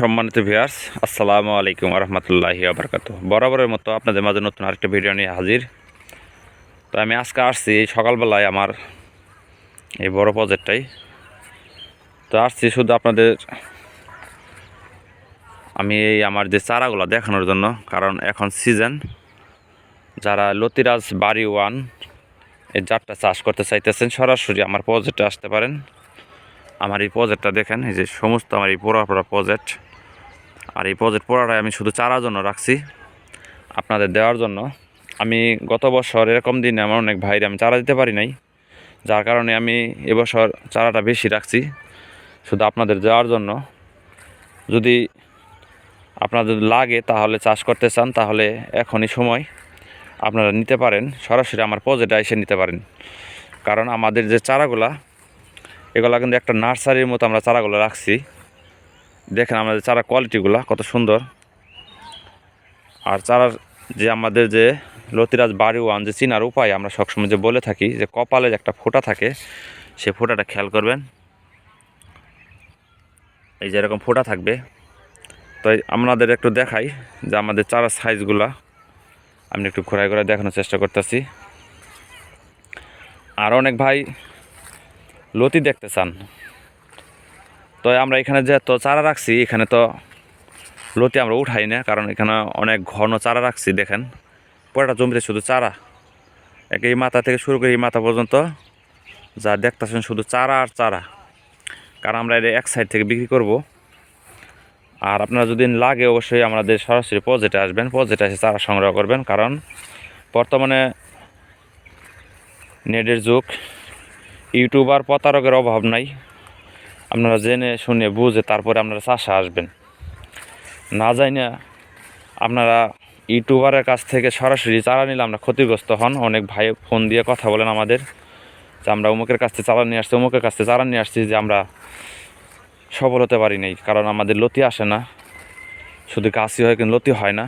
সম্মানিত ভিউয়ার্স আসসালামু আলাইকুম রহমতুল্লাহি আবরকাত বরাবরের মতো আপনাদের মাঝে নতুন আরেকটা ভিডিও নিয়ে হাজির। তো আমি আজকে আসছি সকালবেলায় আমার এই বড় প্রজেক্টটাই তো আসছি শুধু আপনাদের আমি এই আমার যে চারাগুলো দেখানোর জন্য, কারণ এখন সিজন যারা লতিরাজ বাড়ি ওয়ান এই জাতটা চাষ করতে চাইতেছেন, সরাসরি আমার প্রজেক্টে আসতে পারেন। আমার এই প্রজেক্টটা দেখেন, এই যে সমস্ত আমার এই পোড়া পোড়া প্রজেক্ট আর এই প্রজেক্ট পোড়াটাই আমি শুধু চারার জন্য রাখছি, আপনাদের দেওয়ার জন্য। আমি গত বছর এরকম দিনে আমার অনেক ভাইরে আমি চারা দিতে পারি নাই, যার কারণে আমি এবছর চারাটা বেশি রাখছি, শুধু আপনাদের দেওয়ার জন্য। যদি আপনাদের লাগে তাহলে চাষ করতে চান, তাহলে এখনই সময় আপনারা নিতে পারেন, সরাসরি আমার প্রজেক্টে এসে নিতে পারেন। কারণ আমাদের যে চারাগুলা, এগুলা কিন্তু একটা নার্সারির মতো আমরা চারাগুলো রাখছি। দেখেন আমাদের চারা কোয়ালিটিগুলো কত সুন্দর। আর চারার যে আমাদের যে লতিরাজ বাড়ি ওয়ান, যে চিনার উপায় আমরা সবসময় যে বলে থাকি, যে কপালে যে একটা ফোঁটা থাকে, সে ফোঁটাটা খেয়াল করবেন। এই যে এরকম ফোঁটা থাকবে। তো আপনাদের একটু দেখাই যে আমাদের চারার সাইজগুলা আমি একটু ঘোরায় ঘোরায় দেখানোর চেষ্টা করতেছি। আর অনেক ভাই লতি দেখতে চান। তো আমরা এখানে যে তো চারা রাখছি, এখানে তো লতি আমরা উঠাই না, কারণ এখানে অনেক ঘন চারা রাখছি, দেখেন। পুরোটা জমিতে শুধু চারা। এক এই মাথা থেকে শুরু করে এই মাথা পর্যন্ত যা দেখতেছেন শুধু চারা আর চারা। কারণ আমরা এটা এক সাইড থেকে বিক্রি করব। আর আপনারা যদি লাগে অবশ্যই আমাদের সরাসরি পজেটে আসবেন, পজেটে এসে চারা সংগ্রহ করবেন, কারণ বর্তমানে নেটের যুগ ইউটিউবার প্রতারকের অভাব নাই। আপনারা জেনে শুনে বুঝে তারপরে আপনারা চাষে আসবেন। না যাই না আপনারা ইউটিউবারের কাছ থেকে সরাসরি চারা নিলে আমরা ক্ষতিগ্রস্ত হন। অনেক ভাই ফোন দিয়ে কথা বলেন আমাদের যে আমরা অমুকের কাছ থেকে চারা নিয়ে আসছি, অমুকের কাছ থেকে চারা নিয়ে আসছি যে আমরা সফল হতে পারি নাই, কারণ আমাদের লতি আসে না। শুধু গাছই হয় কিন্তু লতি হয় না।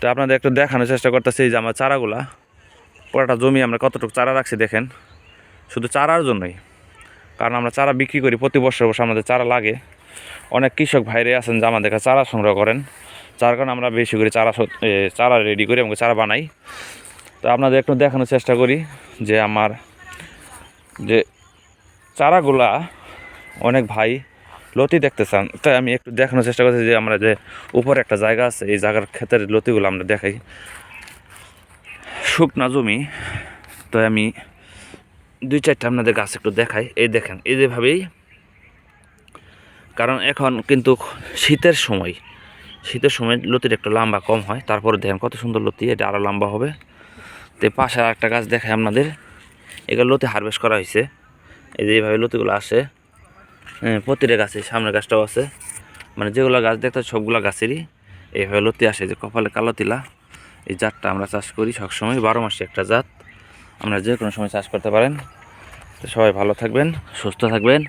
তো আপনাদের একটু দেখানোর চেষ্টা করতেছি যে আমার চারাগুলা পুরোটা জমি আমরা কতটুকু চারা রাখছি দেখেন। শুধু চারার জন্যই। কারণ আমরা চারা বিক্রি করি, প্রতি বছর বছর আমাদের চারা লাগে। অনেক কৃষক ভাইরে আছেন যে আমাদের কাছে চারা সংগ্রহ করেন। যার কারণে আমরা বেশি করে চারা চারা রেডি করি আমাকে চারা বানাই। তো আপনাদের একটু দেখানোর চেষ্টা করি যে আমার যে চারাগুলা অনেক ভাই লতি দেখতে চান তাই আমি একটু দেখানোর চেষ্টা করছি যে আমরা যে উপরে একটা জায়গা আছে, এই জায়গার ক্ষেতের লতিগুলো আমরা দেখাই। শুকনা জমি। তাই আমি দুই চারটা আপনাদের গাছ একটু দেখাই। এই দেখেন, এই যেভাবেই। কারণ এখন কিন্তু শীতের সময় শীতের সময় লতির একটু লম্বা কম হয়। তারপরে দেখেন কত সুন্দর লতি, এটা আরও লম্বা হবে। তো পাশে আর একটা গাছ দেখায় আপনাদের। এগুলো লতি হারভেস্ট করা হয়েছে। এই যে এইভাবে লতিগুলো আসে। প্রতিটা গাছে সামনের গাছটাও আছে। মানে যেগুলো গাছ দেখতে সবগুলো গাছেরই এইভাবে লতি আসে। যে কপালে কালো তিলা, এই জাতটা আমরা চাষ করি সবসময়। বারো মাসে একটা জাত। আমরা যে কোনো সময় চাষ করতে পারেন। তো সবাই ভালো থাকবেন, সুস্থ থাকবেন,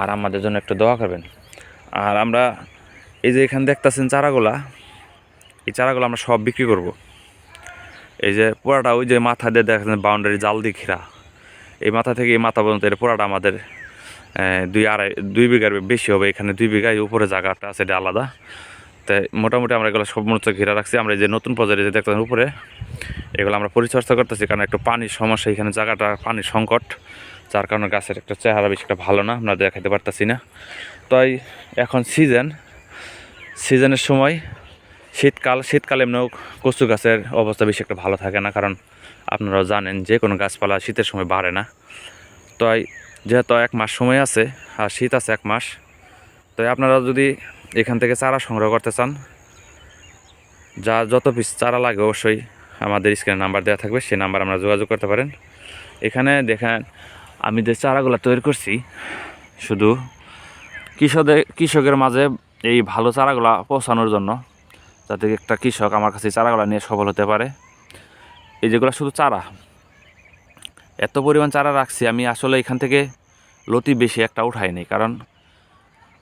আর আমাদের জন্য একটু দোয়া করবেন। আর আমরা এই যে এখানে দেখতেছেন চারাগুলা, এই চারাগুলো আমরা সব বিক্রি করব। এই যে পোড়াটা ওই যে মাথা দিয়ে দেখেন বাউন্ডারি জাল দিয়ে ঘেরা। এই মাথা থেকে এই মাথা পর্যন্ত এর পোড়াটা আমাদের দুই আড়াই, দুই বিঘার বেশি হবে। এখানে দুই বিঘায় উপরে জায়গাটা আছে, এটা আলাদা। তাই মোটামুটি আমরা এগুলো সব মূলত ঘেরা রাখছি। আমরা যে নতুন প্রজেক্টে যে দেখতেছেন উপরে, এগুলো আমরা পরিচর্যা করতেছি কারণ একটু পানির সমস্যা, এখানে জায়গাটা পানির সংকট, যার কারণে গাছের একটা চেহারা বেশি একটা ভালো না, আমরা দেখাতে পারতেছি না। তাই এখন সিজন সিজনের সময় শীতকাল, শীতকালে এমনিও কচু গাছের অবস্থা বেশি একটা ভালো থাকে না, কারণ আপনারাও জানেন যে কোনো গাছপালা শীতের সময় বাড়ে না। তাই যেহেতু এক মাস সময় আছে, আর শীত আছে এক মাস, তাই আপনারা যদি এখান থেকে চারা সংগ্রহ করতে চান, যা যত পিস চারা লাগে অবশ্যই আমাদের স্ক্রিনে নাম্বার দেওয়া থাকবে, সেই নাম্বার আমরা যোগাযোগ করতে পারেন। এখানে দেখেন, আমি যে চারাগুলো তৈরি করছি, শুধু কৃষকদের, কৃষকের মাঝে এই ভালো চারাগুলো পৌঁছানোর জন্য, যাতে একটা কৃষক আমার কাছে চারাগুলো নিয়ে সফল হতে পারে। এই যেগুলো শুধু চারা, এত পরিমাণ চারা রাখছি, আমি আসলে এখান থেকে লতি বেশি একটা উঠাইনি কারণ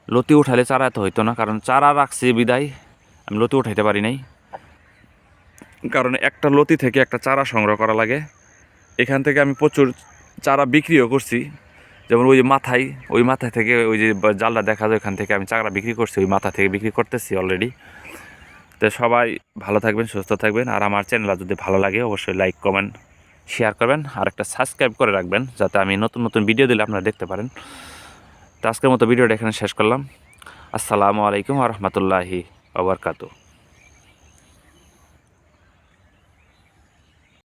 লতি উঠালে চারা এত হইতো না, কারণ চারা রাখছি বিদায়, আমি লতি উঠাইতে পারি নাই। কারণ একটা লতি থেকে একটা চারা সংগ্রহ করা লাগে। এখান থেকে আমি প্রচুর চারা বিক্রিও করছি। যেমন ওই মাথায়, ওই মাথা থেকে ওই যে জালটা দেখা যায়, ওখান থেকে আমি চাকরা বিক্রি করছি, ওই মাথা থেকে বিক্রি করতেছি অলরেডি তো সবাই ভালো থাকবেন, সুস্থ থাকবেন, আর আমার চ্যানেলটা যদি ভালো লাগে, অবশ্যই লাইক কমেন্ট শেয়ার করবেন, আর একটা সাবস্ক্রাইব করে রাখবেন, যাতে আমি নতুন নতুন ভিডিও দিলে আপনারা দেখতে পারেন। তো আজকের মতো ভিডিওটা এখানে শেষ করলাম। আসসালামু আলাইকুম রহমতুল্লাহি আবরকাতু